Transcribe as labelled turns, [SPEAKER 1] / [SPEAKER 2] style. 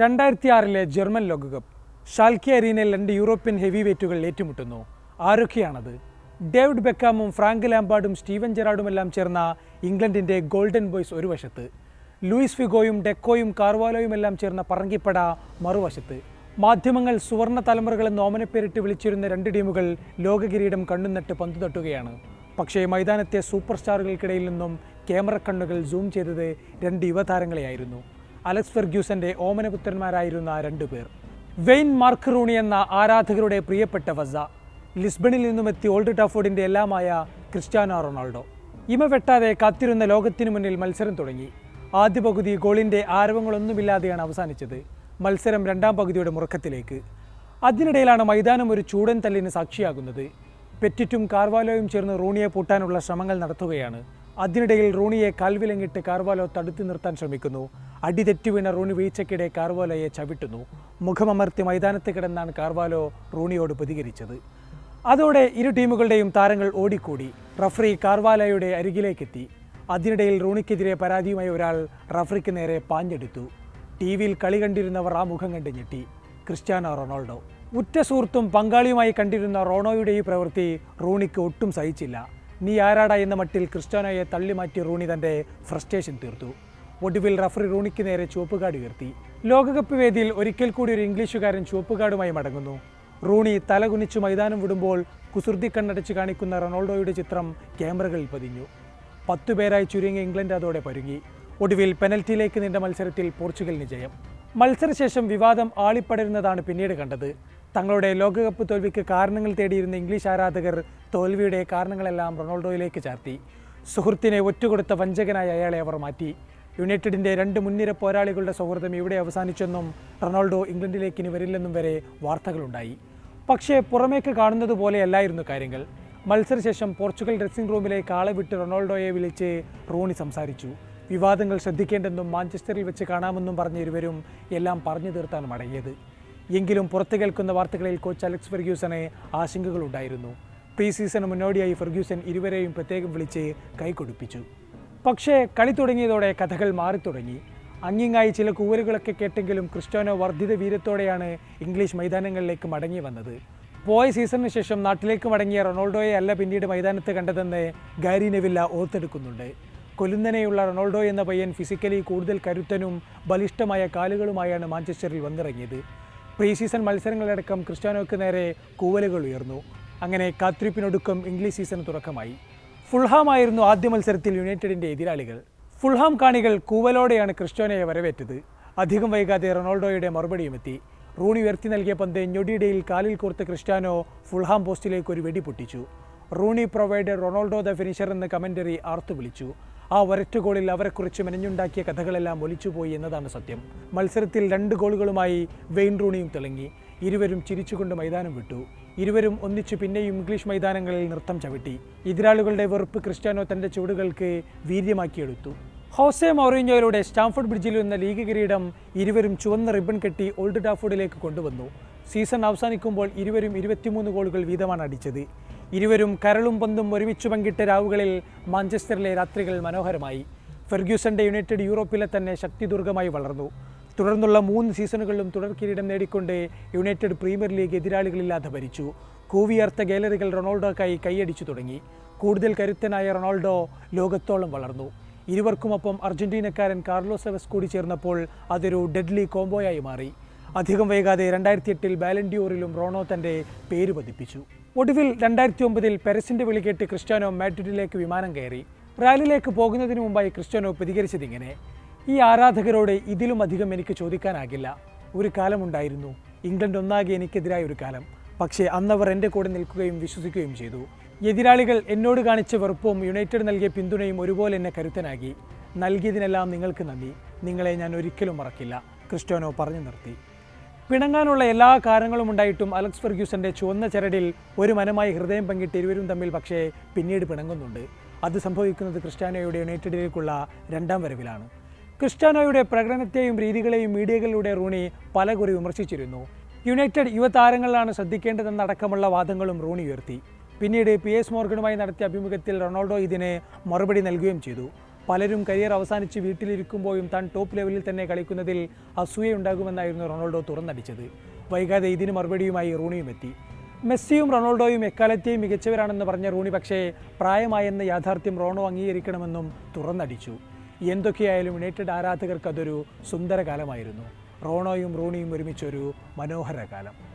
[SPEAKER 1] രണ്ടായിരത്തി ആറിലെ ജർമ്മൻ ലോകകപ്പ് ഷാൽക്കി അരീനയിൽ രണ്ട് യൂറോപ്യൻ ഹെവി വെയ്റ്റുകൾ ഏറ്റുമുട്ടുന്നു. ആരൊക്കെയാണത്? ഡേവിഡ് ബെക്കാമും ഫ്രാങ്ക് ലാംബാർഡും സ്റ്റീവൻ ജെറാർഡുമെല്ലാം ചേർന്ന ഇംഗ്ലണ്ടിന്റെ ഗോൾഡൻ ബോയ്സ് ഒരു വശത്ത് ലൂയിസ് ഫിഗോയും ഡെക്കോയും കാർവാലോയും എല്ലാം ചേർന്ന പറങ്കിപ്പട മറുവശത്ത്. മാധ്യമങ്ങൾ സുവർണ തലമുറകളെന്ന് ഓമനപ്പേരിട്ട് വിളിച്ചിരുന്ന രണ്ട് ടീമുകൾ ലോക കിരീടം കണ്ണുനട്ട് പന്തു തട്ടുകയാണ്. പക്ഷേ മൈതാനത്തെ സൂപ്പർ സ്റ്റാറുകൾക്കിടയിൽ നിന്നും ക്യാമറ കണ്ണുകൾ സൂം ചെയ്തത് രണ്ട് യുവതാരങ്ങളെയായിരുന്നു. അലക്സ് ഫെർഗ്യൂസന്റെ ഓമനപുത്രന്മാരായിരുന്ന രണ്ടു പേർ. വെയിൻ മാർക്ക് റൂണി എന്ന ആരാധകരുടെ പ്രിയപ്പെട്ട വസ ലിസ്ബണിൽ നിന്നുമെത്തി ഓൾഡ് ടാഫോർഡിന്റെ എല്ലാമായ ക്രിസ്റ്റ്യാനോ റൊണാൾഡോ. ഇമ വെട്ടാതെ കാത്തിരുന്ന ലോകത്തിനു മുന്നിൽ മത്സരം തുടങ്ങി. ആദ്യ പകുതി ഗോളിന്റെ ആരവങ്ങളൊന്നുമില്ലാതെയാണ് അവസാനിച്ചത്. മത്സരം രണ്ടാം പകുതിയുടെ മുറക്കത്തിലേക്ക്. അതിനിടയിലാണ് മൈതാനം ഒരു ചൂടൻ തല്ലിന് സാക്ഷിയാകുന്നത്. പെറ്റിറ്റും കാർവാലോയും ചേർന്ന് റൂണിയെ പൂട്ടാനുള്ള ശ്രമങ്ങൾ നടത്തുകയാണ് അതിനിടയിൽ റൂണിയെ കാൽവിലങ്ങിട്ട് കാർവാലോ തടുത്തു നിർത്താൻ ശ്രമിക്കുന്നു. അടിതെറ്റി വീണ റൂണി വീഴ്ചയ്ക്കിടെ കാർവാലോയെ ചവിട്ടുന്നു. മുഖമമർത്തി മൈതാനത്ത് കിടന്നാണ് കാർവാലോ റൂണിയോട് പ്രതികരിച്ചത്. അതോടെ ഇരു ടീമുകളുടെയും താരങ്ങൾ ഓടിക്കൂടി. റഫറി കാർവാലയുടെ അരികിലേക്കെത്തി. അതിനിടയിൽ റൂണിക്കെതിരെ പരാതിയുമായി ഒരാൾ റഫറിക്ക് നേരെ പാഞ്ഞെടുത്തു. ടി വിയിൽ കളി കണ്ടിരുന്നവർ ആ മുഖം കണ്ട് ഞെട്ടി. Cristiano Ronaldo. ഉറ്റ സുഹൃത്തും പങ്കാളിയുമായി കണ്ടിരുന്ന റോണോയുടെ ഈ പ്രവൃത്തി റൂണിക്ക് ഒട്ടും സഹിച്ചില്ല. നീ ആരാടാ എന്ന മട്ടിൽ ക്രിസ്റ്റ്യാനോയെ തള്ളിമാറ്റി റൂണി തന്റെ ഫ്രസ്ട്രേഷൻ തീർത്തു. ഒടുവിൽ റഫറി റൂണിക്ക് നേരെ ചുവപ്പുകാട് ഉയർത്തി. ലോകകപ്പ് വേദിയിൽ ഒരിക്കൽ കൂടി ഒരു ഇംഗ്ലീഷുകാരൻ ചുവപ്പുകാടുമായി മടങ്ങുന്നു. റൂണി തലകുനിച്ച് മൈതാനം വിടുമ്പോൾ കുസൃതി കണ്ണടച്ച് കാണിക്കുന്ന റൊണാൾഡോയുടെ ചിത്രം ക്യാമറകളിൽ പതിഞ്ഞു. പത്തുപേരായി ചുരുങ്ങിയ ഇംഗ്ലണ്ട് അതോടെ പരുങ്ങി. ഒടുവിൽ പെനൽറ്റിയിലേക്ക് നീണ്ട മത്സരത്തിൽ പോർച്ചുഗലിന് ജയം മത്സരശേഷം വിവാദം ആളിപ്പടരുന്നതാണ് പിന്നീട് കണ്ടത്. തങ്ങളുടെ ലോകകപ്പ് തോൽവിക്ക് കാരണങ്ങൾ തേടിയിരുന്ന ഇംഗ്ലീഷ് ആരാധകർ തോൽവിയുടെ കാരണങ്ങളെല്ലാം റൊണാൾഡോയിലേക്ക് ചാർത്തി. സുഹൃത്തിനെ ഒറ്റുകൊടുത്ത വഞ്ചകനായ അയാളെ അവർ മാറ്റി. യുണൈറ്റഡിന്റെ രണ്ട് മുൻനിര പോരാളികളുടെ സൗഹൃദം ഇവിടെ അവസാനിച്ചെന്നും റൊണാൾഡോ ഇംഗ്ലണ്ടിലേക്ക് ഇനി വരില്ലെന്നും വരെ വാർത്തകളുണ്ടായി. പക്ഷേ പുറമേക്ക് കാണുന്നത് പോലെയല്ലായിരുന്നു കാര്യങ്ങൾ. മത്സരശേഷം പോർച്ചുഗൽ ഡ്രസ്സിംഗ് റൂമിലേക്ക് ആളെ വിട്ട് റൊണാൾഡോയെ വിളിച്ച് റോണി സംസാരിച്ചു. വിവാദങ്ങൾ ശ്രദ്ധിക്കേണ്ടെന്നും മാഞ്ചസ്റ്ററിൽ വെച്ച് കാണാമെന്നും പറഞ്ഞ ഇരുവരും എല്ലാം പറഞ്ഞു തീർത്താണ് മടങ്ങിയത്. എങ്കിലും പുറത്തു കേൾക്കുന്ന വാർത്തകളിൽ കോച്ച് അലക്സ് ഫെർഗ്യൂസനെ ആശങ്കകളുണ്ടായിരുന്നു. പ്രീ സീസണ് മുന്നോടിയായി ഫെർഗ്യൂസൻ ഇരുവരെയും പ്രത്യേകം വിളിച്ച് കൈകൊടുപ്പിച്ചു. പക്ഷേ കളി തുടങ്ങിയതോടെ കഥകൾ മാറി തുടങ്ങി അങ്ങിങ്ങായി ചില കൂവലുകളൊക്കെ കേട്ടെങ്കിലും ക്രിസ്റ്റ്യാനോ വർദ്ധിത വീരത്തോടെയാണ് ഇംഗ്ലീഷ് മൈതാനങ്ങളിലേക്ക് മടങ്ങി വന്നത്. പോയ സീസണിന് ശേഷം നാട്ടിലേക്ക് മടങ്ങിയ റൊണാൾഡോയെ അല്ല പിന്നീട് മൈതാനത്ത് കണ്ടതെന്ന് ഗാരി നെവില്ല ഓർത്തെടുക്കുന്നുണ്ട്. കൊലുന്നനെയുള്ള റൊണാൾഡോ എന്ന പയ്യൻ ഫിസിക്കലി കൂടുതൽ കരുത്തനും ബലിഷ്ഠമായ കാലുകളുമായാണ് മാഞ്ചസ്റ്ററിൽ വന്നിറങ്ങിയത്. പ്രീ സീസൺ മത്സരങ്ങളടക്കം ക്രിസ്ത്യാനോയ്ക്ക് നേരെ കൂവലുകൾ ഉയർന്നു. അങ്ങനെ കാത്തിരിപ്പിനൊടുക്കം ഇംഗ്ലീഷ് സീസൺ തുടക്കമായി. ഫുൾഹാം ആയിരുന്നു ആദ്യ മത്സരത്തിൽ യുണൈറ്റഡിന്റെ എതിരാളികൾ. ഫുൾഹാം കാണികൾ കൂവലോടെയാണ് ക്രിസ്ത്യാനോയെ വരവേറ്റത്. അധികം വൈകാതെ റൊണാൾഡോയുടെ മറുപടിയും എത്തി. റൂണി ഉയർത്തി നൽകിയ പന്ത് ഞൊടിയിടയിൽ കാലിൽ കോർത്ത് ക്രിസ്ത്യാനോ ഫുൾഹാം പോസ്റ്റിലേക്ക് ഒരു വെടി പൊട്ടിച്ചു. Rooney provider Ronaldo the finisher എന്ന കമന്ററി ആർത്തു വിളിച്ചു. ആ ഒരറ്റ ഗോളിൽ അവരെക്കുറിച്ച് മെനഞ്ഞുണ്ടാക്കിയ കഥകളെല്ലാം ഒലിച്ചുപോയി എന്നതാണ് സത്യം. മത്സരത്തിൽ രണ്ട് ഗോളുകളുമായി വെയിൻ റൂണിയും തിളങ്ങി. ഇരുവരും ചിരിച്ചുകൊണ്ട് മൈതാനം വിട്ടു. ഇരുവരും ഒന്നിച്ചു പിന്നെയും ഇംഗ്ലീഷ് മൈതാനങ്ങളിൽ നൃത്തം ചവിട്ടി. എതിരാളികളുടെ വെറുപ്പ് ക്രിസ്ത്യാനോ തന്റെ ചുവടുകൾക്ക് വീര്യമാക്കിയെടുത്തു. ഹോസെ മൗറിഞ്ഞോയിലൂടെ സ്റ്റാംഫോർഡ് ബ്രിഡ്ജിൽ നിന്ന ലീഗ് കിരീടം ഇരുവരും ചുവന്ന റിബൺ കെട്ടി ഓൾഡ് ടാഫോർഡിലേക്ക് കൊണ്ടുവന്നു. സീസൺ അവസാനിക്കുമ്പോൾ ഇരുവരും ഇരുപത്തിമൂന്ന് ഗോളുകൾ വീതമാണ് അടിച്ചത്. ഇരുവരും കരളും പന്തും ഒരുമിച്ച് പങ്കിട്ട രാവുകളിൽ മാഞ്ചസ്റ്ററിലെ രാത്രികൾ മനോഹരമായി. ഫെർഗ്യൂസന്റെ യുണൈറ്റഡ് യൂറോപ്പിലെ തന്നെ ശക്തിദുർഗമായി വളർന്നു. തുടർന്നുള്ള മൂന്ന് സീസണുകളിലും തുടർ കിരീടം നേടിക്കൊണ്ട് യുണൈറ്റഡ് പ്രീമിയർ ലീഗ് എതിരാളികളില്ലാതെ ഭരിച്ചു. കൂവിയർത്ത ഗാലറികൾ റൊണാൾഡോക്കായി കൈയടിച്ചു തുടങ്ങി. കൂടുതൽ കരുത്തനായ റൊണാൾഡോ ലോകത്തോളം വളർന്നു. ഇരുവർക്കുമൊപ്പം അർജന്റീനക്കാരൻ കാർലോസ് എവസ് കൂടി ചേർന്നപ്പോൾ അതൊരു ഡെഡ്ലി കോംബോയായി മാറി. അധികം വൈകാതെ രണ്ടായിരത്തി എട്ടിൽ ബാലൻഡിയോറിലും റോണോ തന്റെ പേര് പതിപ്പിച്ചു. ഒടുവിൽ രണ്ടായിരത്തി ഒമ്പതിൽ പെരസിന്റെ വിളി കേട്ട് ക്രിസ്ത്യാനോ മാഡ്രിഡിലേക്ക് വിമാനം കയറി. റാലിലേക്ക് പോകുന്നതിന് മുമ്പായി ക്രിസ്ത്യാനോ പ്രതികരിച്ചതിങ്ങനെ ഈ ആരാധകരോട് ഇതിലും അധികം എനിക്ക് ചോദിക്കാനാകില്ല. ഒരു കാലമുണ്ടായിരുന്നു ഇംഗ്ലണ്ട് ഒന്നാകെ എനിക്കെതിരായ ഒരു കാലം. പക്ഷേ അന്നവർ എന്റെ കൂടെ നിൽക്കുകയും വിശ്വസിക്കുകയും ചെയ്തു. എതിരാളികൾ എന്നോട് കാണിച്ച വെറുപ്പും യുണൈറ്റഡ് നൽകിയ പിന്തുണയും ഒരുപോലെ എന്നെ കരുത്തനാക്കി. നൽകിയതിനെല്ലാം നിങ്ങൾക്ക് നന്ദി. നിങ്ങളെ ഞാൻ ഒരിക്കലും മറക്കില്ല ക്രിസ്ത്യാനോ പറഞ്ഞു നിർത്തി. പിണങ്ങാനുള്ള എല്ലാ കാരണങ്ങളും ഉണ്ടായിട്ടും അലക്സ് ഫെർഗ്യൂസന്റെ ചുവന്ന ചരടിൽ ഒരു മനമായി ഹൃദയം പങ്കിട്ട് ഇരുവരും തമ്മിൽ പക്ഷേ പിന്നീട് പിണങ്ങുന്നുണ്ട്. അത് സംഭവിക്കുന്നത് ക്രിസ്ത്യാനോയുടെ യുണൈറ്റഡിലേക്കുള്ള രണ്ടാം വരവിലാണ്. ക്രിസ്ത്യാനോയുടെ പ്രകടനത്തെയും രീതികളെയും മീഡിയകളിലൂടെ റൂണി പലകുറി വിമർശിച്ചിരുന്നു. യുണൈറ്റഡ് യുവതാരങ്ങളിലാണ് ശ്രദ്ധിക്കേണ്ടതെന്നടക്കമുള്ള വാദങ്ങളും റൂണി ഉയർത്തി. പിന്നീട് പി എസ് മോർഗനുമായി നടത്തിയ അഭിമുഖത്തിൽ റൊണാൾഡോ ഇതിന് മറുപടി നൽകുകയും ചെയ്തു. പലരും കരിയർ അവസാനിച്ച് വീട്ടിലിരിക്കുമ്പോഴും താൻ ടോപ്പ് ലെവലിൽ തന്നെ കളിക്കുന്നതിൽ അസൂയയുണ്ടാകുമെന്നായിരുന്നു റൊണാൾഡോ തുറന്നടിച്ചത്. വൈകാതെ ഇതിന് മറുപടിയുമായി റൂണിയും എത്തി. മെസ്സിയും റൊണാൾഡോയും എക്കാലത്തെയും മികച്ചവരാണെന്ന് പറഞ്ഞ റൂണി പക്ഷേ പ്രായമായെന്ന യാഥാർത്ഥ്യം റോണോ അംഗീകരിക്കണമെന്നും തുറന്നടിച്ചു. എന്തൊക്കെയായാലും യുണൈറ്റഡ് ആരാധകർക്കതൊരു സുന്ദര കാലമായിരുന്നു റോണോയും റൂണിയും ഒരുമിച്ചൊരു മനോഹര കാലം